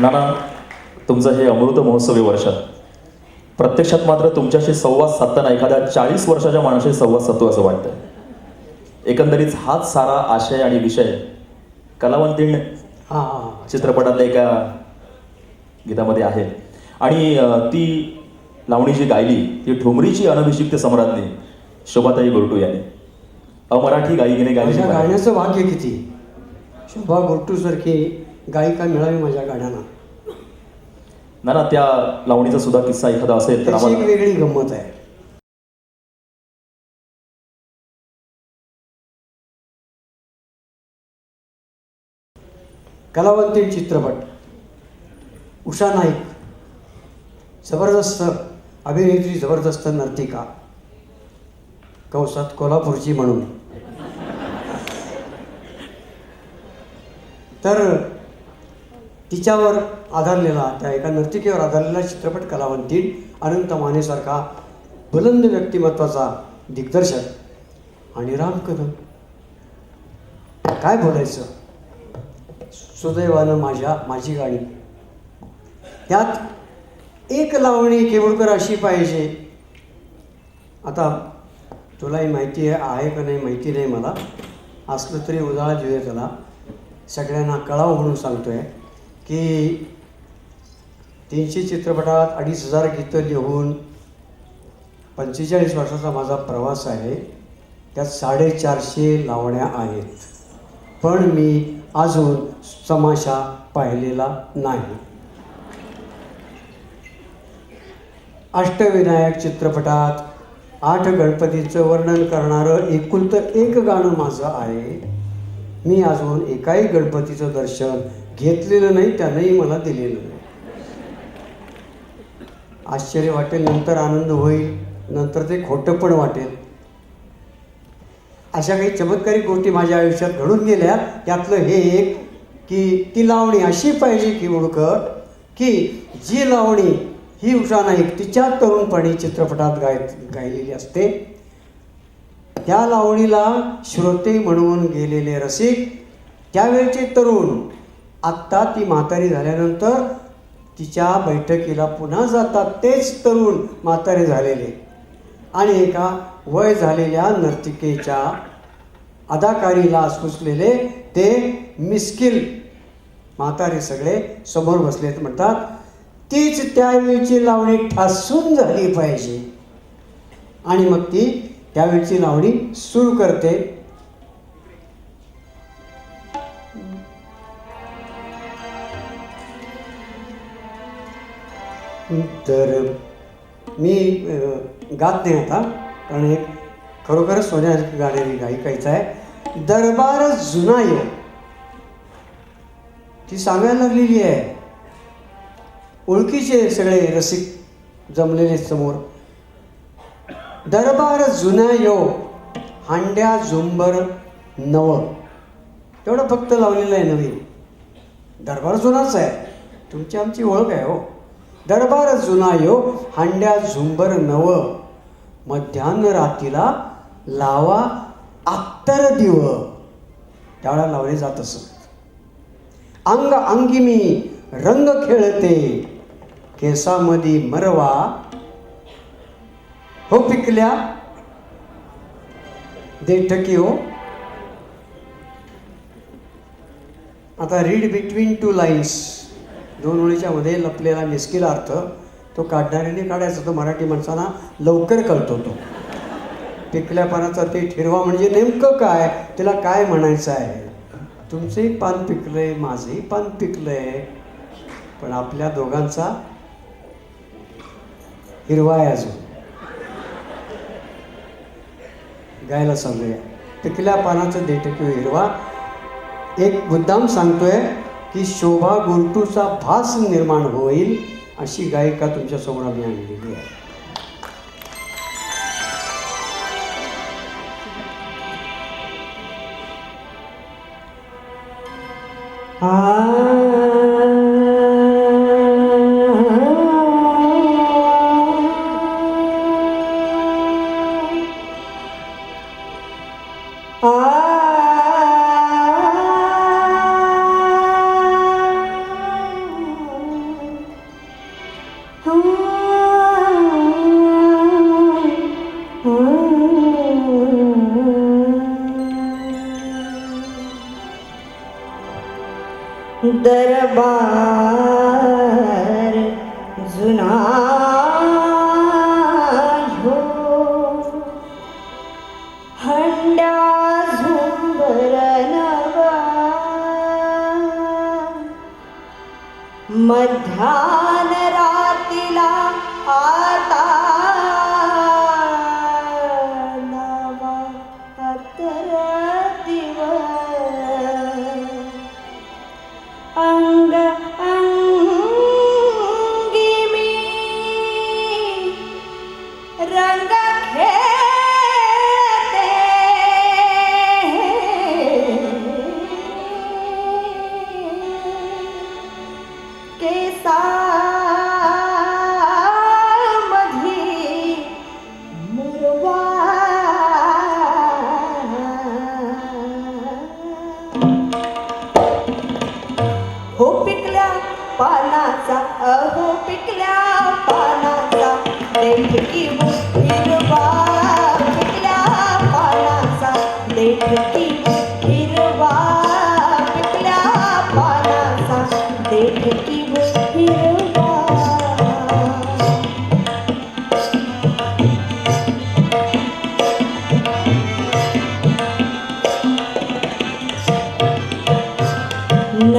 नाना तुमचं हे अमृत महोत्सवी वर्ष. प्रत्यक्षात मात्र तुमच्याशी संवाद साधताना एखाद्या चाळीस वर्षाच्या माणसाशी संवाद साधतो असं वाटतं एकंदरीत हाच सारा आशय आणि विषय कलावंतीण चित्रपटातल्या एका गीतामध्ये आहे. आणि ती लावणी जी गायली ती ठुमरीची अनभिषिक्त सम्राज्ञी शोभाताई गोरटू यांनी. अमराठी गायिकेने गायली गाण्याचं भाग्य किती? शोभा गोट्टूसारखी गायिका मिळावी माझ्या गाण्याला ना ना त्या लावणीचा सुद्धा किस्सा एखादा असेल तर त्याची एक आम्हाला वेगळी गंमत आहे. कलावंतीण चित्रपट. उषा नाईक. जबरदस्त अभिनेत्री जबरदस्त नर्तिका. कौसात कोल्हापूरची म्हणून. तर तिच्यावर आधारलेला त्या एका नर्तिकेवर आधारलेला चित्रपट कलावंतीण अनंत मानेसारखा बुलंद व्यक्तिमत्वाचा दिग्दर्शक. आणि राम कदम. काय बोलायचं? सुदैवानं माझ्या माझी गाणी. त्यात एक लावणी केवळकर अशी पाहिजे. आता तुलाही माहिती आहे आहे का नाही माहिती नाही मला. असलं तरी उदाळा देऊया त्याला. सगळ्यांना कळावं म्हणून सांगतो आहे की तीनशे चित्रपटात अडीच हजार गीतं लिहून पंचेचाळीस वर्षाचा माझा प्रवास आहे. त्यात साडेचारशे लावण्या आहेत. पण मी अजून तमाशा पाहिलेला नाही. अष्टविनायक चित्रपटात आठ गणपतीचं वर्णन करणारं एकुलतं एक गाणं माझं आहे. मी अजून एकाही गणपतीचं दर्शन घेतलेलं नाही त्यानंही मला दिलेलं नाही. आश्चर्य वाटेल नंतर आनंद होईल नंतर ते खोटं पण वाटेल. अशा काही चमत्कारिक गोष्टी माझ्या आयुष्यात घडून गेल्या. त्यातलं हे एक की ती लावणी अशी पाहिजे की उडकर की जी लावणी ही उषा नाईक तिच्या तरुणपणी चित्रपटात गाय गायलेली असते. त्या लावणीला श्रोते म्हणून गेलेले रसिक त्यावेळचे तरुण आत्ता ती म्हातारी झाल्यानंतर तिच्या बैठकीला पुन्हा जातात तेच तरुण म्हातारे झालेले. आणि एका वय झालेल्या नर्तिकेच्या अदाकारीला सुचलेले ते मिस्किल म्हातारे सगळे समोर बसलेत म्हणतात तीच त्यावेळची लावणी ठासून झाली पाहिजे. आणि मग ती त्यावेळची लावणी सुरू करते. तर मी गात नाही आता पण एक खरोखरच सोन्यासारखी गाणारी गायिकायचं आहे. दरबार जुना ये. ती सांगायला लागलेली आहे. ओळखीचे सगळे रसिक जमलेले समोर. दरबार जुना यो हांड्या झुंबर नव. तेवढं फक्त लावलेलं आहे नवीन. दरबार जुनाच आहे. तुमची आमची ओळख आहे हो. दरबार जुना यो हांड्या झुंबर नव. मध्यान्ह रातीला लावा आत्तर दिव. त्यावेळेला लावले जात असत. अंग अंगी मी रंग खेळते. केसामध्ये मरवा. हो पिकल्या. देठकी हो. आता रीड बिटवीन टू लाईन्स दोन ओळीच्या मध्ये लपलेला मिस्किल अर्थ तो काढणाऱ्याने काढायचा तो मराठी माणसांना लवकर कळतो तो. पिकल्या पानाचा ते ठिरवा म्हणजे नेमकं काय? तिला काय म्हणायचं आहे? तुमचंही पान पिकलंय माझंही पान पिकलंय पण आपल्या दोघांचा हिरवा आहे अजून. गायला सांगूया पिकल्या पानाचं किंवा हिरवा एक मुद्दाम सांगतोय की शोभा गुरटूचा भास निर्माण होईल अशी गायिका तुमच्यासमोर आम्ही आणलेली आहे. आ दरबार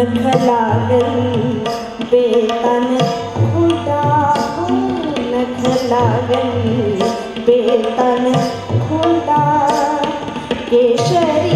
नख लागल बेतन खुटा नख लागल बेतन खुटा केशरी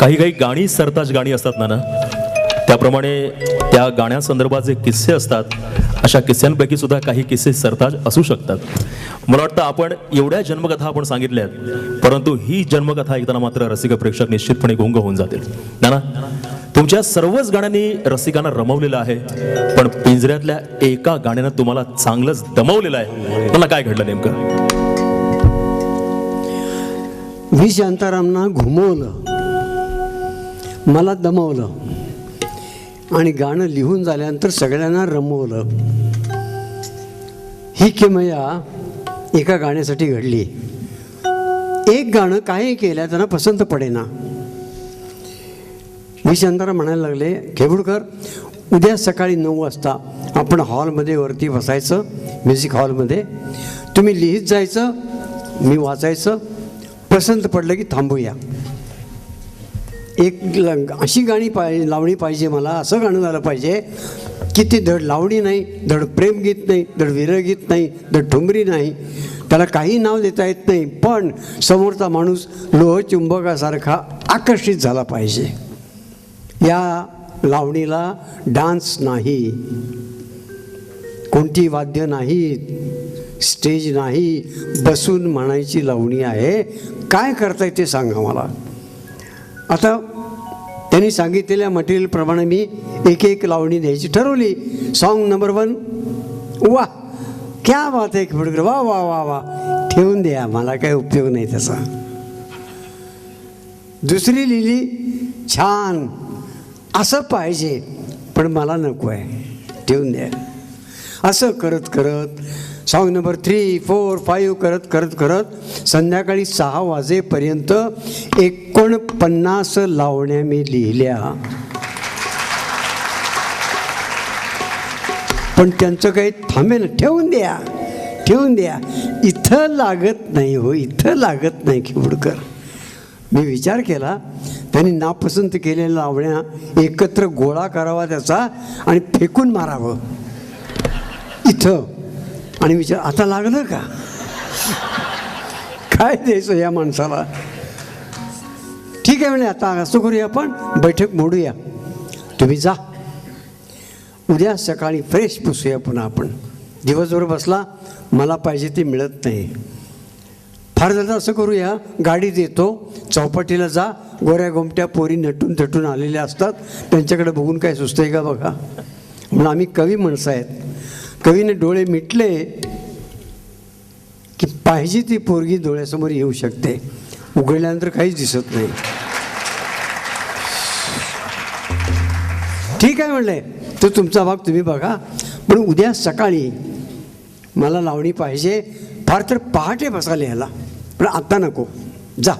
काही काही गाणी सरताज गाणी असतात ना ना त्याप्रमाणे त्या गाण्यासंदर्भात जे किस्से असतात अशा किस्स्यांपैकी सुद्धा काही किस्से सरताज असू शकतात. मला वाटतं आपण एवढ्या जन्मकथा आपण सांगितल्यात परंतु ही जन्मकथा ऐकताना मात्र रसिक प्रेक्षक निश्चितपणे गुंग होऊन जातील. ना ना तुमच्या सर्वच गाण्यांनी रसिकांना रमवलेलं आहे पण पिंजऱ्यातल्या एका गाण्यानं तुम्हाला चांगलंच दमवलेलं आहे. मला काय घडलं नेमकं? व्ही शांतारामना घुमवलं. मला दमवलं. आणि गाणं लिहून झाल्यानंतर सगळ्यांना रमवलं. ही किमया एका गाण्यासाठी घडली. एक गाणं काही केलं त्यांना पसंत पडेना. व्ही शांताराम म्हणायला लागले खेबुडकर उद्या सकाळी नऊ वाजता आपण हॉलमध्ये वरती बसायचं म्युझिक हॉलमध्ये. तुम्ही लिहित जायचं मी वाचायचं. पसंत पडलं की थांबूया. एक लंग अशी गाणी पाहिजे लावणी पाहिजे मला असं गाणं झालं पाहिजे की ते धड लावणी नाही धड प्रेमगीत नाही धड विरगीत नाही धड ठुमरी नाही. त्याला काही नाव देता येत नाही पण समोरचा माणूस लोहचुंबकासारखा आकर्षित झाला पाहिजे. या लावणीला डान्स नाही. कोणती वाद्य नाहीत स्टेज नाही बसून म्हणायची लावणी आहे. काय करताय ते सांगा मला. आता त्यांनी सांगितलेल्या मटेरियलप्रमाणे मी एक एक लावणी द्यायची ठरवली. सॉन्ग नंबर वन वा क्या बात आहे फोटोग्राफ वा वा वा वा ठेवून द्या मला काही उपयोग नाही त्याचा. दुसरी लिहिली छान असं पाहिजे पण मला नको आहे. ठेवून द्या. असं करत करत song number three four five करत करत करत संध्याकाळी सहा वाजेपर्यंत एकोणपन्नास लावण्या मी लिहिल्या. पण त्यांचं काही थांबेल ठेवून द्या ठेवून द्या. इथं लागत नाही हो इथं लागत नाही खिवडकर मी विचार केला त्यांनी नापसंत केलेल्या लावण्या एकत्र गोळा करावा त्याचा आणि फेकून मारावं. इथं. आणि विचार आता लागलं का? काय द्यायचं या माणसाला? ठीक आहे म्हणजे आता असं करूया आपण. बैठक मोडूया. तुम्ही जा. उद्या सकाळी फ्रेश पुसूया पुन्हा आपण. दिवसभर बसला मला पाहिजे ते मिळत नाही. फार झालं असं करूया. गाडी देतो. चौपाटीला जा. गोऱ्या गोमट्या पोरी नटून थटून आलेल्या असतात. त्यांच्याकडे बघून काय सुचतंय का बघा? म्हणून आम्ही कवी माणसं आहेत. कवीने डोळे मिटले की पाहिजे ती पोरगी डोळ्यासमोर येऊ शकते. उघडल्यानंतर काहीच दिसत नाही. ठीक आहे म्हणले तो तुमचा भाग तुम्ही बघा. पण उद्या सकाळी मला लावणी पाहिजे. फार तर पहाटे बसायला यायला. पण आता नको. जा.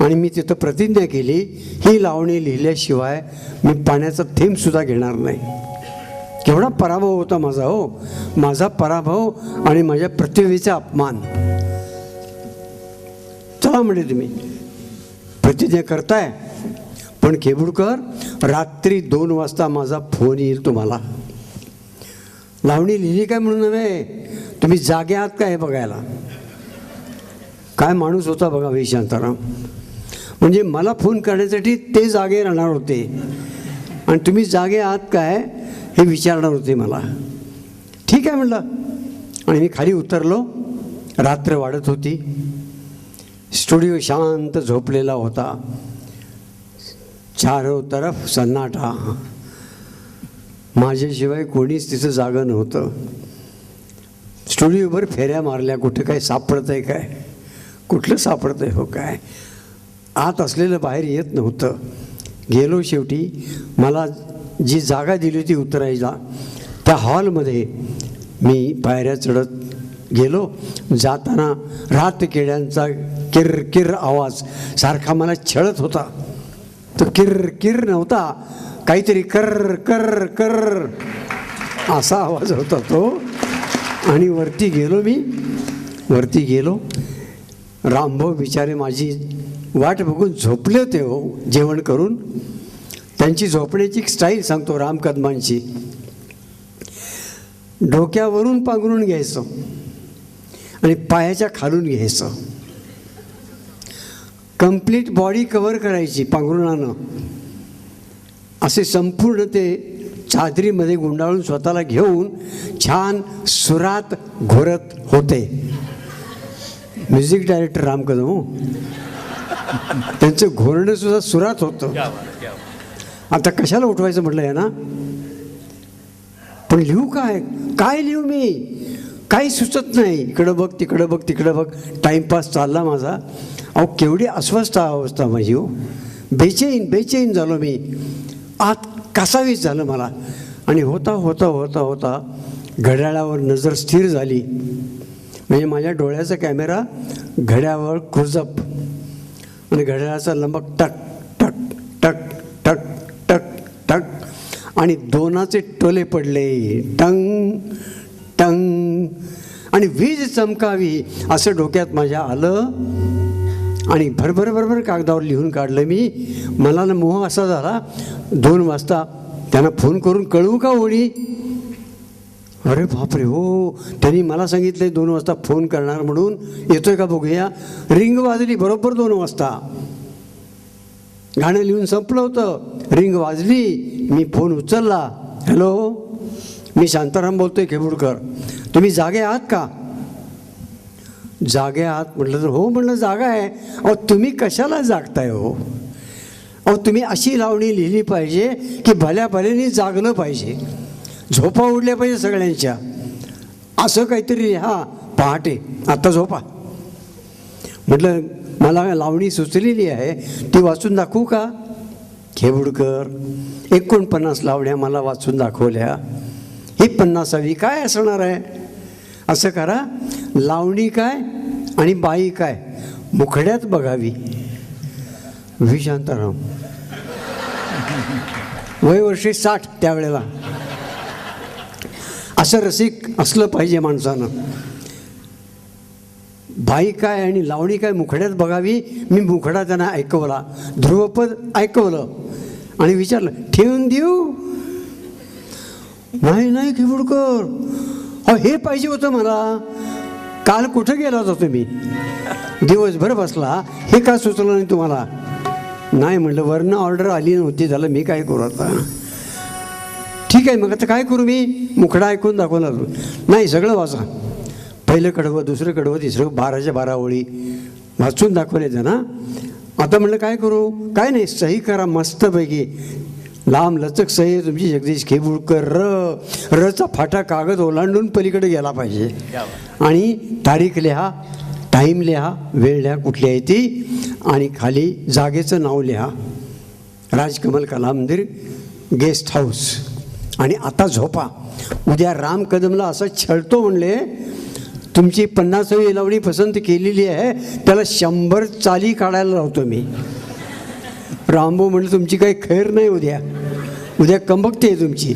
आणि मी तिथं प्रतिज्ञा केली. ही लावणी लिहिल्याशिवाय मी पाण्याचा थेंबसुद्धा घेणार नाही. एवढा पराभव होता माझा हो. माझा पराभव आणि माझ्या प्रतिभेचा अपमान. चला म्हणजे तुम्ही. प्रतिज्ञा करताय पण केबुडकर रात्री दोन वाजता माझा फोन येईल तुम्हाला. लावणी लिहिली काय म्हणून नव्हे? तुम्ही जागे आहात काय हे बघायला? काय माणूस होता बघा व्ही शांताराम. म्हणजे मला फोन करण्यासाठी ते जागे राहणार होते. आणि तुम्ही जागे आहात काय? हे विचारणार होते मला. ठीक आहे म्हणलं. आणि मी खाली उतरलो. रात्र वाढत होती. स्टुडिओ शांत झोपलेला होता. चारो तरफ सन्नाटा. माझ्याशिवाय कोणीच तिथं जागं नव्हतं. स्टुडिओवर फेऱ्या मारल्या. कुठं काय सापडतं आहे काय? कुठलं सापडतं आहे हो काय? आत असलेलं बाहेर येत नव्हतं. गेलो शेवटी. मला जी जागा दिली होती उतरायला त्या हॉलमध्ये मी पायऱ्या चढत गेलो. जाताना रात किड्यांचा किर किर आवाज सारखा मला छळत होता. तो किर किर नव्हता काहीतरी कर कर कर असा आवाज होता तो. आणि वरती गेलो मी. वरती गेलो. रामभाऊ बिचारे माझी वाट बघून झोपले होते हो जेवण करून. त्यांची झोपण्याची एक स्टाईल सांगतो राम कदमांची. डोक्यावरून पांघरून घ्यायचं आणि पायाच्या खालून घ्यायचं. कंप्लीट बॉडी कवर करायची पांघरुणानं. असे संपूर्ण ते चादरीमध्ये गुंडाळून स्वतःला घेऊन छान सुरात घोरत होते. म्युझिक डायरेक्टर राम कदम हो. त्यांचं घोरणं सुद्धा सुरात होतं. आता कशाला उठवायचं म्हटलं आहे ना पण लिहू काय? काय लिहू मी? काही सुचत नाही. इकडं बघ तिकडं बघ तिकडं बघ. टाईमपास चालला माझा. अहो केवढी अस्वस्थ अवस्था माझी हो. बेचैन बेचैन झालो मी. आत कासावीस झालं मला. आणि होता होता होता होता घड्याळावर नजर स्थिर झाली. म्हणजे माझ्या डोळ्याचा कॅमेरा घड्यावर खुजप आणि घड्याळाचा लंबक टक टक टक. आणि दोनाचे टोले पडले. टंग टंग. आणि वीज चमकावी असं डोक्यात माझ्या आलं. आणि भरभर भरभर कागदावर लिहून काढलं मी. मला ना मोह असा झाला दोन वाजता त्यांना फोन करून कळवू का होळी अरे बापरे हो. त्यांनी मला सांगितलं दोन वाजता फोन करणार म्हणून. येतोय का बघूया? रिंग वाजली बरोबर दोन वाजता. गाणं लिहून संपलं होतं. रिंग वाजली मी फोन उचलला. हॅलो मी शांताराम बोलतोय खेबुडकर. तुम्ही जागे आहात का? जागे आहात. म्हटलं तर हो म्हटलं जागा आहे. अहो तुम्ही कशाला जागताय हो? अहो तुम्ही अशी लावणी लिहिली पाहिजे की भल्या भल्यानी जागलं पाहिजे. झोपा उडल्या पाहिजे सगळ्यांच्या. असं काहीतरी हां पहाटे. आता झोपा. म्हटलं मला लावणी सुचलेली आहे. ती वाचून दाखवू का? खेबुडकर एकोणपन्नास लावण्या मला वाचून दाखवल्या. ही पन्नासावी काय असणार आहे? असं करा. लावणी काय आणि बाई काय? मुखड्यात बघावी. व्ही शांताराम वय वर्षे साठ त्यावेळेला. असं रसिक असलं पाहिजे माणसानं. बाई काय आणि लावणी काय मुखड्यात बघावी? मी मुखडा त्यांना ऐकवला. ध्रुवपद ऐकवलं. आणि विचारलं ठेवून देऊ? नाही नाही खिबुडकर अहो हे पाहिजे होतं मला. काल कुठं गेला होता तुम्ही? दिवसभर बसला. हे का सुचलं नाही तुम्हाला? नाही म्हटलं वरनं ऑर्डर आली नव्हती. झालं मी काय करू आता? ठीक आहे मग आता काय करू मी? मुखडा ऐकून दाखवला नाही सगळं वाचा. पहिलं कडवं दुसरं कडवं तिसरं बाराच्या बारा ओळी. वाचून दाखवले ना आता म्हणलं काय करू? काय नाही सही करा मस्तपैकी. लांब लचक सही आहे तुमची जगदीश खेबुळकर र. रचा फाटा कागद ओलांडून पलीकडे गेला पाहिजे. आणि तारीख लिहा टाईम लिहा वेळ लिहा कुठली आहे ती? आणि खाली जागेचं नाव लिहा. राजकमल कला मंदिर गेस्ट हाऊस. आणि आता झोपा. उद्या राम कदमला असं छळतो म्हणले तुमची पन्नासावी लावणी पसंत केलेली आहे त्याला शंभर चाली काढायला लावतो मी. रामभाऊ म्हणलं तुमची काही खैर नाही उद्या. उद्या कंबकते आहे तुमची.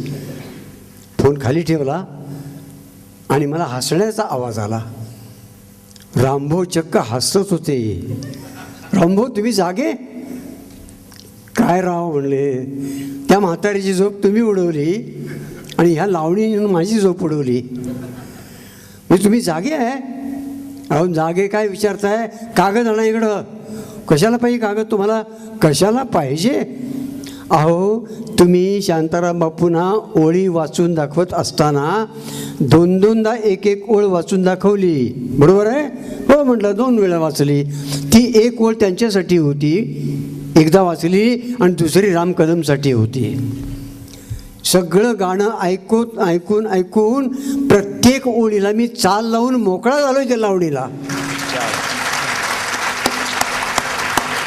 फोन खाली ठेवला आणि मला हसण्याचा आवाज आला. रामभाऊ चक्क हसत होते. रामभाऊ तुम्ही जागे? काय राव? म्हणले. त्या म्हातारीची झोप तुम्ही उडवली आणि ह्या लावणीनं माझी झोप उडवली. म्हणजे तुम्ही जागे आहे. अहो जागे काय विचारताय? कागद आणा इकडं. कशाला पाहिजे कागद? तुम्हाला कशाला पाहिजे? अहो तुम्ही शांताराम बापूंना ओळी वाचून दाखवत असताना दोन दोनदा एक एक ओळ वाचून दाखवली. बरोबर आहे? हो म्हटलं दोन वेळा वाचली. ती एक ओळ त्यांच्यासाठी होती एकदा वाचली आणि दुसरी राम कदमसाठी होती. सगळं गाणं ऐकून ऐकून ऐकून प्रत्येक ओळीला मी चाल लावून मोकळा झालो त्या लावणीला.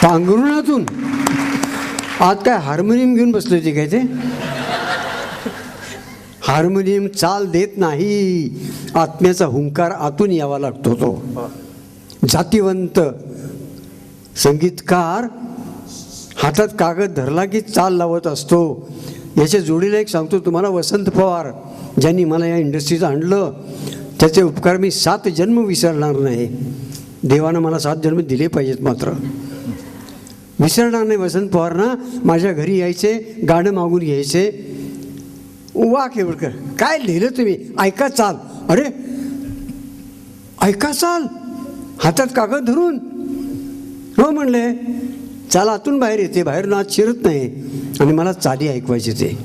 पांघरुणातून. आज काय हार्मोनियम घेऊन बसले होते काय ते? हार्मोनियम चाल देत नाही. आत्म्याचा हुंकार आतून यावा लागतो तो. जातीवंत संगीतकार हातात कागद धरला की चाल लावत असतो. याच्या जोडीला एक सांगतो तुम्हाला वसंत पवार ज्यांनी मला या इंडस्ट्रीत आणलं त्याचे उपकार मी सात जन्म विसरणार नाही. देवानं मला सात जन्म दिले पाहिजेत मात्र. विसरणार नाही वसंत पवारना माझ्या घरी यायचे गाणं मागून घ्यायचे. वा केवळकर काय लिहिलं तुम्ही? ऐका चाल. अरे ऐका चाल. हातात कागद धरून. हो म्हणले चाल आतून बाहेर येते बाहेरून आत शिरत नाही. आणि मला चाली ऐकवायचे ते.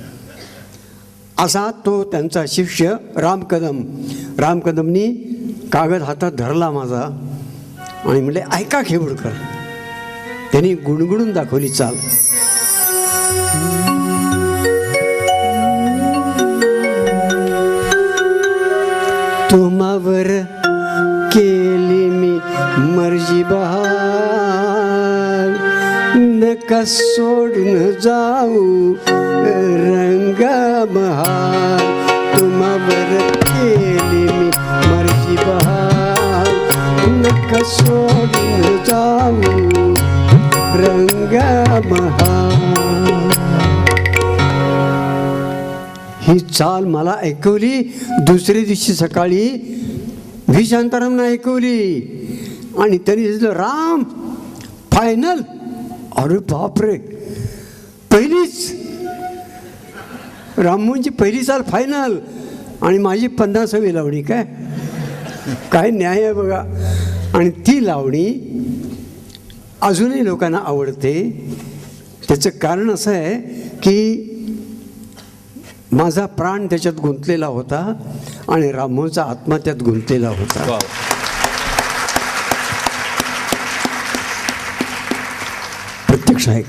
असा तो त्यांचा शिष्य राम कदम राम कदमनी कागद हातात धरला माझा आणि म्हणले ऐका खेबुडकर. त्यांनी गुणगुणून दाखवली चाल. कस सोडून जाऊ? रंगा महाल तुम्हावर केली मी मर्जी बहार. नका सोडून जाऊ रंगा महाल ही चाल मला ऐकवली दुसऱ्या दिवशी सकाळी व्ही शांतारामनं ऐकवली. आणि त्यांनी राम फायनल अरे बापरे. पहिलीच. राममोहनची पहिली साल फायनल आणि माझी पन्नासावी लावणी काय? काय न्याय आहे बघा. आणि ती लावणी अजूनही लोकांना आवडते. त्याचं कारण असं आहे की माझा प्राण त्याच्यात गुंतलेला होता आणि राममोहनचा आत्मा त्यात गुंतलेला होता. 是。